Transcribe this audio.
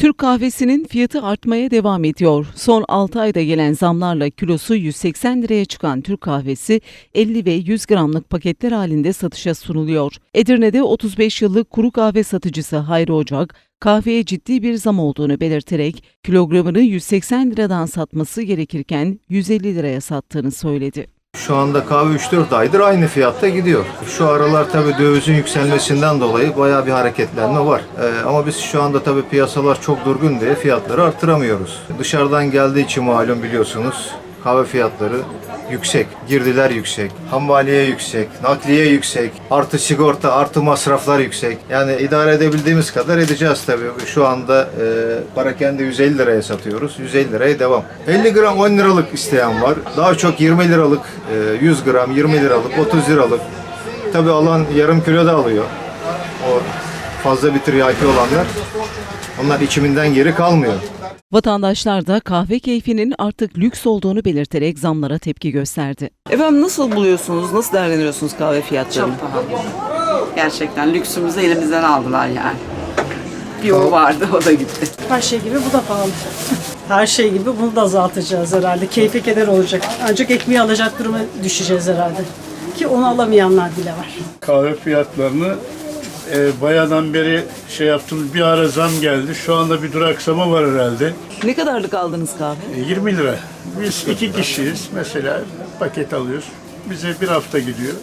Türk kahvesinin fiyatı artmaya devam ediyor. Son 6 ayda gelen zamlarla kilosu 180 liraya çıkan Türk kahvesi 50 ve 100 gramlık paketler halinde satışa sunuluyor. Edirne'de 35 yıllık kuru kahve satıcısı Hayri Ocak, kahveye ciddi bir zam olduğunu belirterek kilogramını 180 liradan satması gerekirken 150 liraya sattığını söyledi. Şu anda kahve 3-4 aydır aynı fiyatta gidiyor. Şu aralar tabii dövizin yükselmesinden dolayı bayağı bir hareketlenme var. Ee, ama biz şu anda tabii piyasalar çok durgun diye fiyatları artıramıyoruz. Dışarıdan geldiği için malum biliyorsunuz kahve fiyatları yüksek, girdiler yüksek, hammaliye yüksek, nakliye yüksek, artı sigorta, artı masraflar yüksek. Yani idare edebildiğimiz kadar edeceğiz tabii. Şu anda e, parakende 150 liraya satıyoruz, 150 liraya devam. 50 gram 10 liralık isteyen var. Daha çok 20 liralık, e, 100 gram 20 liralık, 30 liralık. Tabii alan yarım kilo da alıyor. O fazla bir tiryaki olanlar. Onlar içiminden geri kalmıyor. Vatandaşlar da kahve keyfinin artık lüks olduğunu belirterek zamlara tepki gösterdi. Efendim nasıl buluyorsunuz, nasıl değerlendiriyorsunuz kahve fiyatlarını? Çok pahalı. Gerçekten lüksümüzü elimizden aldılar yani. Bir o vardı, o da gitti. Her şey gibi bu da pahalı. Her şey gibi bunu da azaltacağız herhalde. Keyfi keder olacak. Ancak ekmeği alacak duruma düşeceğiz herhalde. Ki onu alamayanlar bile var. kahve fiyatlarını e, bayadan beri şey yaptım bir ara zam geldi. Şu anda bir duraksama var herhalde. Ne kadarlık aldınız kahve? E, 20 lira. Biz iki kişiyiz mesela paket alıyoruz. Bize bir hafta gidiyor.